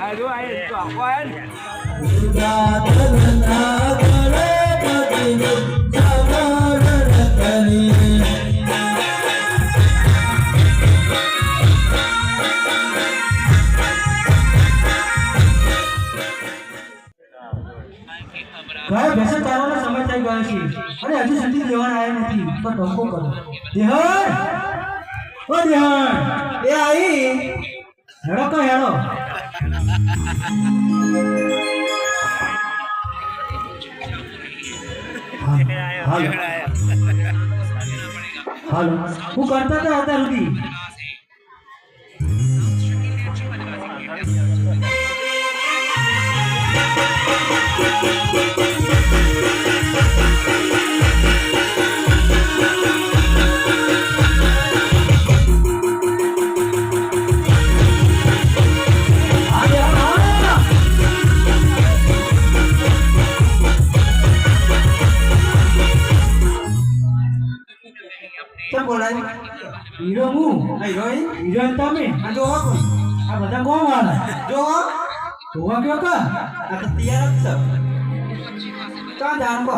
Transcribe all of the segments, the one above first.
Aduh, ayo, itu apaan? Sudah terbenam, terbenam, terbenam, terbenam, terbenam, ગાય ભેંસો ચારવાનો સમય થઈ ગયો છે અને હજુ સુધી દેવાન આવ્યા નથી તો ટોકો કરો દેહણ ઓ દેહણ એ આઈ હેડો કો હેડો હાલો હાલો હું કરતા હતા અત્યાર સુધી આજે આ કેમ બોલાય હીરો હું આ હિરોઈન હિરોઈન તમે આ જો હા કોણ આ બધા કોણ વાળા જો હા જોવા કયો કા આ તો તૈયાર જ છે કાં કો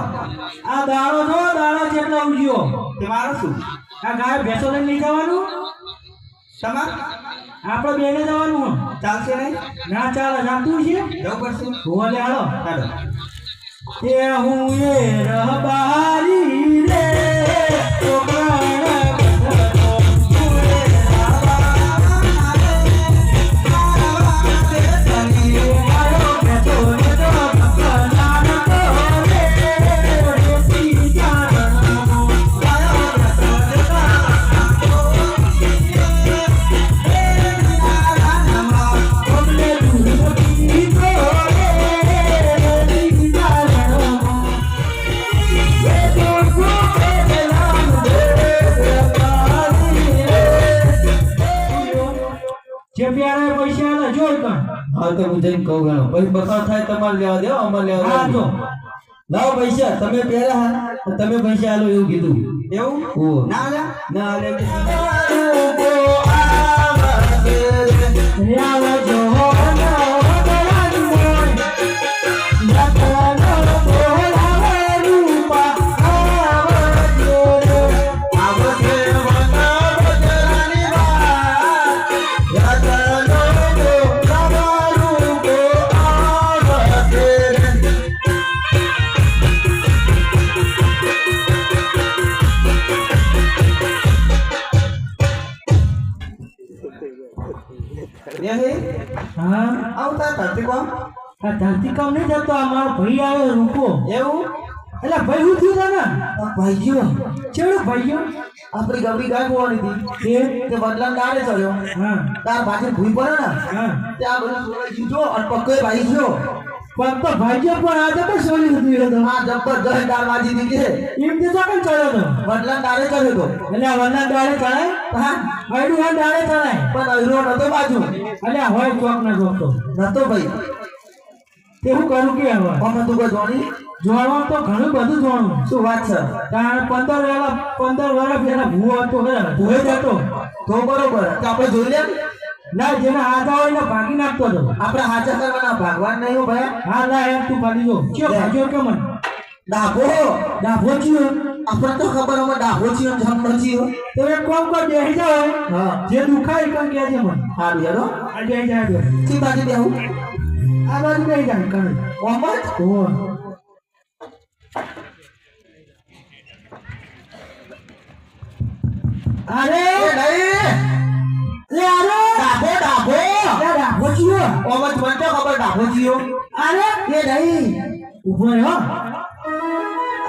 આ દાડો જો દાડો જેટલો ઉગ્યો. તે મારું શું? આ ગાય ભેંસો લઈને નહીં જવાનું? તમાર? આપણે બેને જવાનું ચાલશે નહીં? ના ચાલે જાણતું છે? જવું પડશે. લે હાલો. ચાલો એ હું એ રહબારી પછી બકાવ થાય તમારે લેવા દેવા અમારે લેવા હા તો લાવો પૈસા તમે પહેલા હા તમે પૈસા આલો એવું કીધું. એવું? ના લે ના આલે આવજો ધરતી કામ નહીં થતો આ મારો ભાઈ આવે રૂપો એવું? એટલે ભાઈ હું થયું તને? ભાઈઓ ચેડો ભાઈઓ આપણી ગબડી ગાય બોવાની હતી. તે તે બદલામ તારે ચડ્યો. તાર બાજુ ભૂઈ પડે ને? ત્યાં બધું સોલાઈ જીજો અને પક્કો ભાઈ ગયો. પણ તો ભાઈઓ પણ આજે પણ સોલી હતી હા આ જબરદસ્ત દાળ બાજી દીધી એમ તે તો કઈ ચડ્યો તો. બદલામ તારે ચડ્યો તો. એટલે આ વરના દાડે ચડાય? હા. આયડું હા દાડે ચડાય. પણ અહીરો નતો બાજુ. એટલે આ હોય ચોક ને ચોક તો. નતો ભાઈ. તે હું કરું કે હવે? અમે તું કોઈ જોણી જોવાનું તો ઘણું બધું જોવાનું. શું વાત છે? કારણ પંદર વેલા પંદર વર્ષ પેલા ભૂવો હતો ભૂવે જતો તો બરોબર. તો આપણે જોઈ લે ના જેને હાથ હોય ને ભાગી નાખતો હતો. આપણે હાજર કરવાના ભાગવાન નહીં હો ભાઈ. હા ના એમ તું ભાગી જો. કયો ભાગ્યો કે મન? ડાભો. ડાભો થયો આપણે તો ખબર અમે ડાભો છીએ જમ નથી તો એક કોમ કર બેસી જાવ હા. જે દુખાય એ કામ કહેજે મને? સારું હેરો આ બેસી જાય બે. સી બાજુ બેહું? આ બાજુ બેસી જાય કણ ઓમત ઓ અરે! એ નહીં! લે અરે! ડાભો ડાભો! ડાભો થયો ઓમત મને તો ખબર ડાભો જીયો અરે! એ નહીં. ઊભો રહ્યો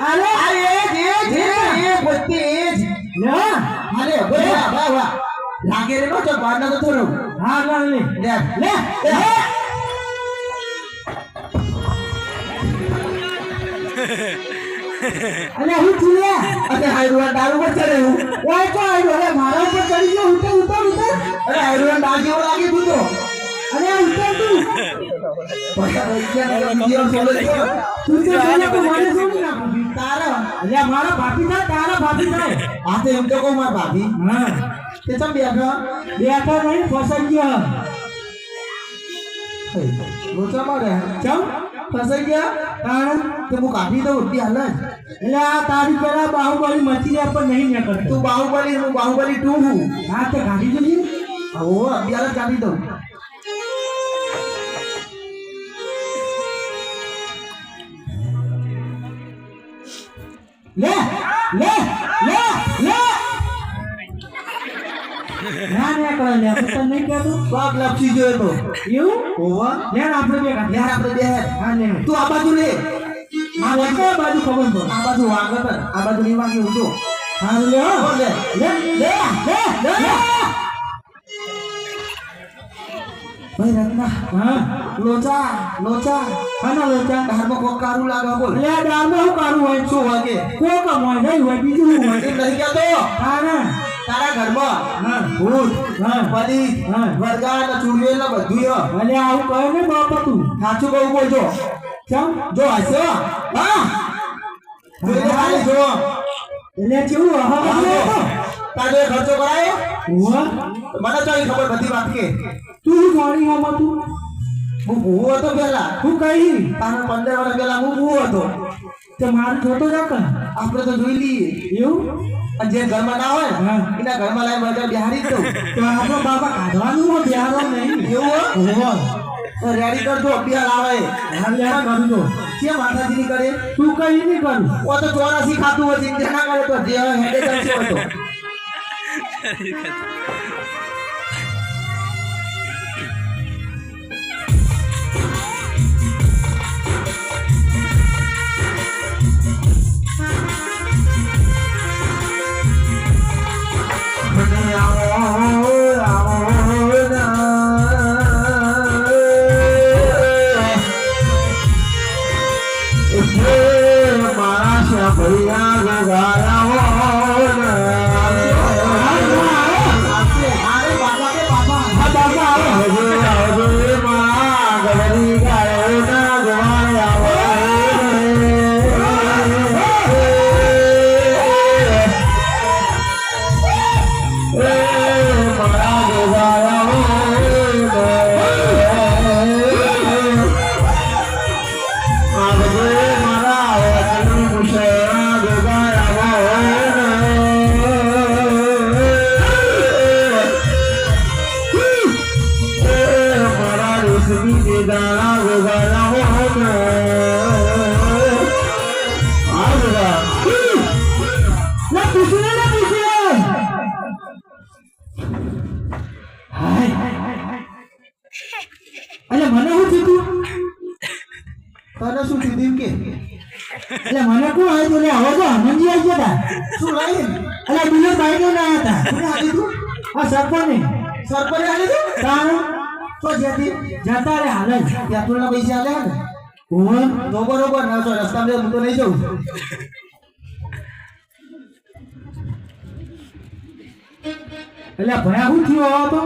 અરે! આ એ જ જ એ જ, પોતે એ જ. લે અરે બોલે વાહ વાહ લાગે રે નો તો બાર તો થોડું હા ના લે લે. લે. અલે હું છું અને હાઈડવા દારૂ પર ચડે હું. ઓય તો આવ્યો અરે મારા ઉપર ચડી ગયો ઉતર ઉતર ઉતર. અરે હાઈડવા દારૂ જેવો લાગે તો. અરે ઉતર તું. પૈસા તો ગયા બીજી વાર તું તો મને શું ના તારા અરે મારા ભાભી થાય તારા ભાભી થાય આ તો એમ તો કહું મારા ભાભી. હા. તે ચમ બેઠો બેઠા નહીં ફસાઈ ગયા. લોચા મારે. ચમ? ફસાઈ ગયા? તાણ? તે હું કાઢી દઉં રૂપિયા હાલ એટલે આ તારી પેલા બાહુબલી મચી જાય પણ નહીં નીકળતો તું બાહુબલી હું બાહુબલી ટુ હું હા તે કાઢી દઉં ઓ અત્યારે જ કાઢી દઉં લે લે લે લે. ના નીકળે લે હું તને નહીં કહેતો. બાપ લપસી ગયો તો એવું? હોવા લે આપણે બે કાઢી યાર આપણે બે. હા લે તું આ બાજુ લે. મારે કઈ બાજુ ખબર પડે? આ બાજુ વાગત આ બાજુ નહીં વાગી હું હા લે. હો. હો, લે. લે લે લે લે. ભાઈ રત્ના. હા. લોચા લોચા. ખાના લોચા. હારમાં કોક કારું લાગે બોલ. લે દાળમાં શું કારું હોય? શું વાગે? કોક હોય નહીં હોય બીજું હોય? નહીં કહેતો. હા ને. તારા ઘરમાં? ભૂત હા. વરગા ને ચૂડવેલ ને બધું અને આવું કહે ને બાપા તું. સાચું કહું બોલજો કેમ જો હશે હા. જોઈને જો. એટલે કેવું? તારો ખર્ચો કરાયો? મને ચાલી ખબર બધી વાત કે. તું શું આમાં તું? હું ભૂવો હતો પેલા હું કહી તારા પંદર વર્ષ પેલા હું ભૂવો હતો. તે મારું જોતો જા કર. આપણે તો જોઈ લઈએ. એવું? અને જે ઘરમાં ના હોય. એના ઘરમાં લાઈ બધા બિહારી દઉં. તો આપણો બાપા કાઢવાનું હોય બિહારો નહીં. એવું રેડી કરજો બિહાર આવે. હાલે આ કરું તો કેમ માતાજીની કરે? તું કઈ નહીં કરું. ઓ તો ચોરાસી ખાતું હોય ચિંતા ના કરે તો જે હેડે કરશે તો તને શું કે એટલે મને કોણ આવ્યું લે હવે તો હનુમાનજી આવી ગયા હતા. શું લાવી અલે બિલો બાઈક ના હતા? કોને આલી તું આ સરપંચ. સરપંચે આલી તું તાણ. તો જ્યાંથી જતા રે હાલ. પેટ્રોલના પૈસા આલ્યા ને. ઓહો તો બરોબર, ના હું તો નહીં જઉં. એટલે ભણ્યા શું થયું તો?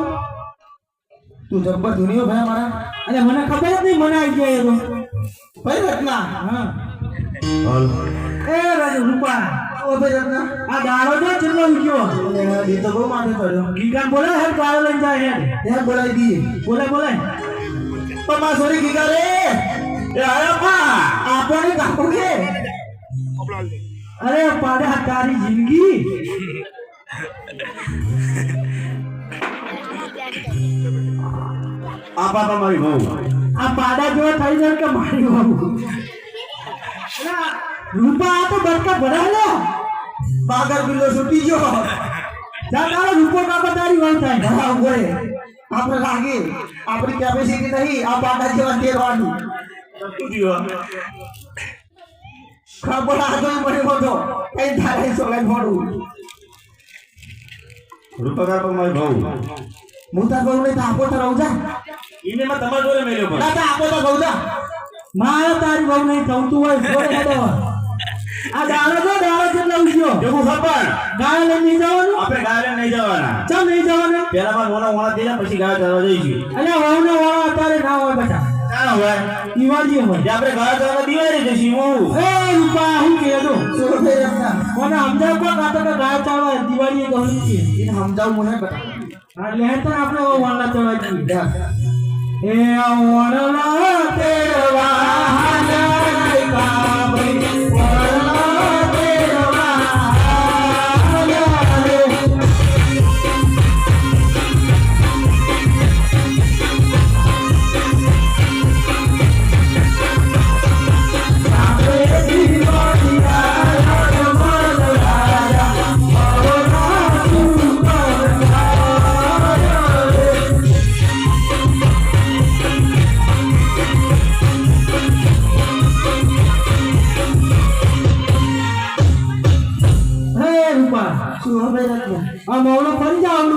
તું જબ્બર ધૂનીઓ ભાઈ મારા અને મને ખબર જ નહીં મને આવી ગયા એ તો ભાઈ રત્ના હા. એ રાજુ રૂપા ઓ ભાઈ રત્ના. આ દાડો જો ચેટલો ઉગ્યો. એ તો બહુ માથે ચડ્યો ગીગા બોલે હે દાડો લઈને જાય હે હે બોલાઈ દી બોલે બોલે પણ માં સોરી ગીગા રે. એ આયા આપણે કાકો કે અરે પાડા તારી જિંદગી. આપા મારી બહુ. આ પાડા જેવા થઈ જાય કે મારી બાબુ રૂપા આ તો બટકા ભરાય લે બાગર બિલ્લો છૂટી ગયો. ત્યાં તારો રૂપો કાપા તારી વાત થાય. હા ઉભરે આપણે લાગે. આપણી કેપેસિટી નહીં? આ પાડા જેવા તેરવાની ખબર આ તો મને બધો. કઈ થાય સોલે મોડું રૂપકાર પર મારી બહુ. હું તાર ગૌને તો આપો તો રહું જા. ઈને માં તમાર જોડે મેલ્યો પણ. દાદા આપો તો ગૌ જા. મારે તારી ગૌ નહીં ગમતું હોય જોડે તો આ દાડા જો દાડા કેટલા ઉઠ્યો એવું ખબર. ગાય લઈને નહીં જવાનું? આપણે ગાય લઈને નહીં જવાના. ચમ નહીં જવાના? પેલા માં ઓલા ઓળા દેલા પછી ગાય ચાલવા જઈશું અલ્યા વાવના વાળા અત્યારે ના હોય બચા ના હોય. ઈવાજી હોય. ગાય ચાલવા દિવાળી જઈશું હું એ કે દો સોરો ગાય ચાલવા દિવાળીએ કહું છે. એને સમજાવ મને બતા લેતા આપણો વાલા તો દીધા એ ઓણલા તેરવા હાલા આ મૌલો ફરી જાવ